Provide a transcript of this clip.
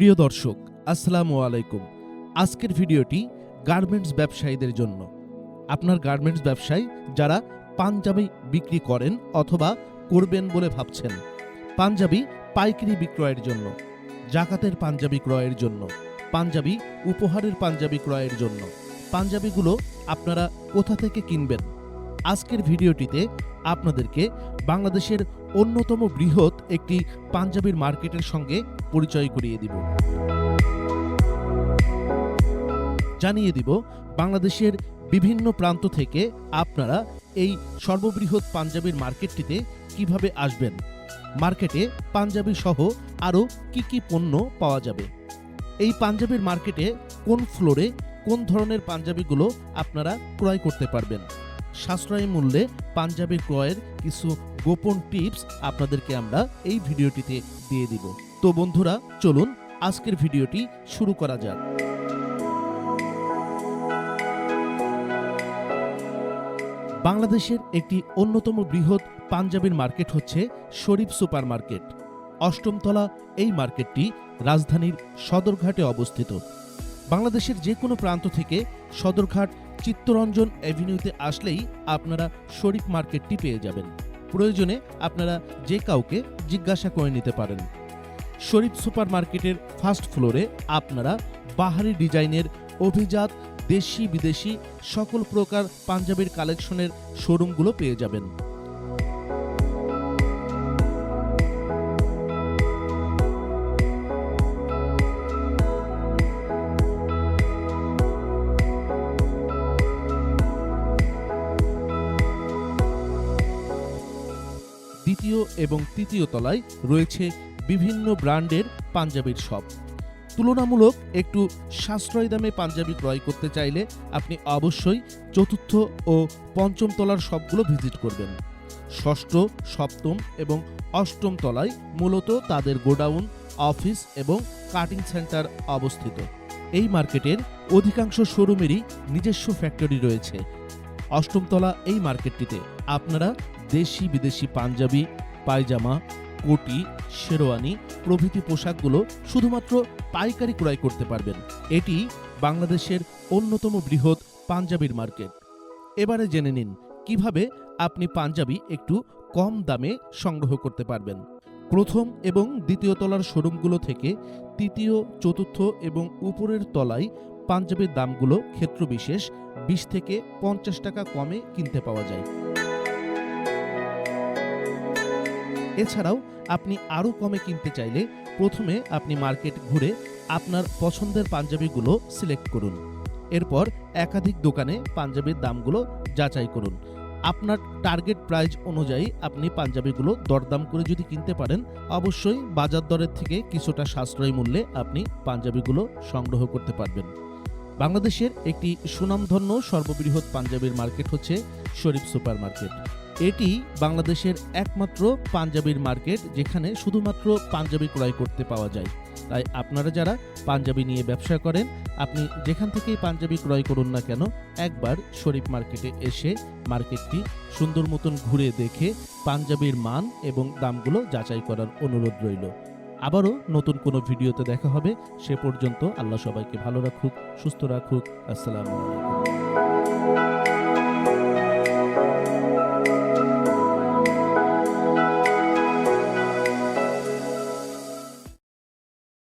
প্রিয় দর্শক, আসসালামু আলাইকুম। আজকের ভিডিওটি গার্মেন্টস ব্যবসায়ীদের জন্য। আপনার গার্মেন্টস ব্যবসায় যারা পাঞ্জাবি বিক্রি করেন অথবা করবেন বলে ভাবছেন, পাঞ্জাবি পাইকারি বিক্রয়ের জন্য, জাকাতের পাঞ্জাবি ক্রয়ের জন্য, পাঞ্জাবি উপহারের পাঞ্জাবি ক্রয়ের জন্য, পাঞ্জাবিগুলো আপনারা কোথা থেকে কিনবেন? আজকের ভিডিওটিতে আপনাদেরকে বাংলাদেশের অন্যতম বৃহৎ একটি পাঞ্জাবির মার্কেটের সঙ্গে পরিচয় করিয়ে দিব। জানিয়ে দিব, বাংলাদেশের বিভিন্ন প্রান্ত থেকে আপনারা এই সর্ববৃহৎ পাঞ্জাবির মার্কেটটিতে কীভাবে আসবেন? মার্কেটে পাঞ্জাবি সহ আরও কি কি পণ্য পাওয়া যাবে? এই পাঞ্জাবির মার্কেটে কোন ফ্লোরে কোন ধরনের পাঞ্জাবিগুলো আপনারা ক্রয় করতে পারবেন? সাশ্রয়ী মূল্যে পাঞ্জাবি ক্রয়ের কিছু গোপন টিপস আপনাদেরকে আমরা এই ভিডিওটিতে দিয়ে দিব। তো বন্ধুরা, চলুন আজকের ভিডিওটি শুরু করা যাক। বাংলাদেশের একটি অন্যতম বৃহৎ পাঞ্জাবির মার্কেট হচ্ছে শরীফ সুপার মার্কেট অষ্টমতলা এই মার্কেটটি রাজধানীর সদরঘাটে অবস্থিত। বাংলাদেশের যে কোনো প্রান্ত থেকে সদরঘাট চিত্তরঞ্জন অ্যাভিনিউতে আসলেই আপনারা শরীফ মার্কেটটি পেয়ে যাবেন। প্রয়োজনে আপনারা যে কাউকে জিজ্ঞাসা করে নিতে পারেন। শরীফ সুপার মার্কেটের ফার্স্ট ফ্লোরে আপনারা বাহারি ডিজাইনের অভিজাত দেশি বিদেশি সকল প্রকার পাঞ্জাবির কালেকশনের শোরুমগুলো পেয়ে যাবেন। দ্বিতীয় এবং তৃতীয় তলায় রয়েছে বিভিন্ন ব্র্যান্ডের পাঞ্জাবির শপ। তুলনামূলক একটু সাশ্রয় দামে পাঞ্জাবি ক্রয় করতে চাইলে আপনি অবশ্যই চতুর্থ ও পঞ্চম তলার শপগুলো ভিজিট করবেন। ষষ্ঠ, সপ্তম এবং অষ্টম তলায় মূলত তাদের গোডাউন, অফিস এবং কাটিং সেন্টার অবস্থিত। এই মার্কেটের অধিকাংশ শোরুমেরই নিজস্ব ফ্যাক্টরি রয়েছে। অষ্টমতলা এই মার্কেটটিতে আপনারা দেশি বিদেশি পাঞ্জাবি, পায়জামা, কোটি, শেরওয়ানি প্রভৃতি পোশাকগুলো শুধুমাত্র পাইকারি ক্রয় করতে পারবেন। এটি বাংলাদেশের অন্যতম বৃহৎ পাঞ্জাবির মার্কেট। এবারে জেনে নিন, কীভাবে আপনি পাঞ্জাবি একটু কম দামে সংগ্রহ করতে পারবেন। প্রথম এবং দ্বিতীয় তলার শোরুমগুলো থেকে তৃতীয়, চতুর্থ এবং উপরের তলায় পাঞ্জাবির দামগুলো ক্ষেত্রবিশেষ বিশ থেকে পঞ্চাশ টাকা কমে কিনতে পাওয়া যায়। এছাড়াও আপনি আরও কমে কিনতে চাইলে প্রথমে আপনি মার্কেট ঘুরে আপনার পছন্দের পাঞ্জাবিগুলো সিলেক্ট করুন। এরপর একাধিক দোকানে পাঞ্জাবির দামগুলো যাচাই করুন। আপনার টার্গেট প্রাইস অনুযায়ী আপনি পাঞ্জাবিগুলো দরদাম করে যদি কিনতে পারেন, অবশ্যই বাজার দরের থেকে কিছুটা সাশ্রয়ী মূল্যে আপনি পাঞ্জাবিগুলো সংগ্রহ করতে পারবেন। বাংলাদেশের একটি সুনামধন্য সর্ববৃহৎ পাঞ্জাবির মার্কেট হচ্ছে শরীফ সুপার মার্কেট এটি বাংলাদেশের একমাত্র পাঞ্জাবির মার্কেট, যেখানে শুধুমাত্র পাঞ্জাবি ক্রয় করতে পাওয়া যায়। তাই আপনারা যারা পাঞ্জাবি নিয়ে ব্যবসা করেন, আপনি যেখান থেকেই পাঞ্জাবি ক্রয় করুন না কেন, একবার শরীফ মার্কেটে এসে মার্কেটটি সুন্দর মতন ঘুরে দেখে পাঞ্জাবির মান এবং দামগুলো যাচাই করার অনুরোধ রইল। আবারও নতুন কোনো ভিডিওতে দেখা হবে। সে পর্যন্ত আল্লাহ সবাইকে ভালো রাখুক, সুস্থ রাখুক। আসসালামু আলাইকুম।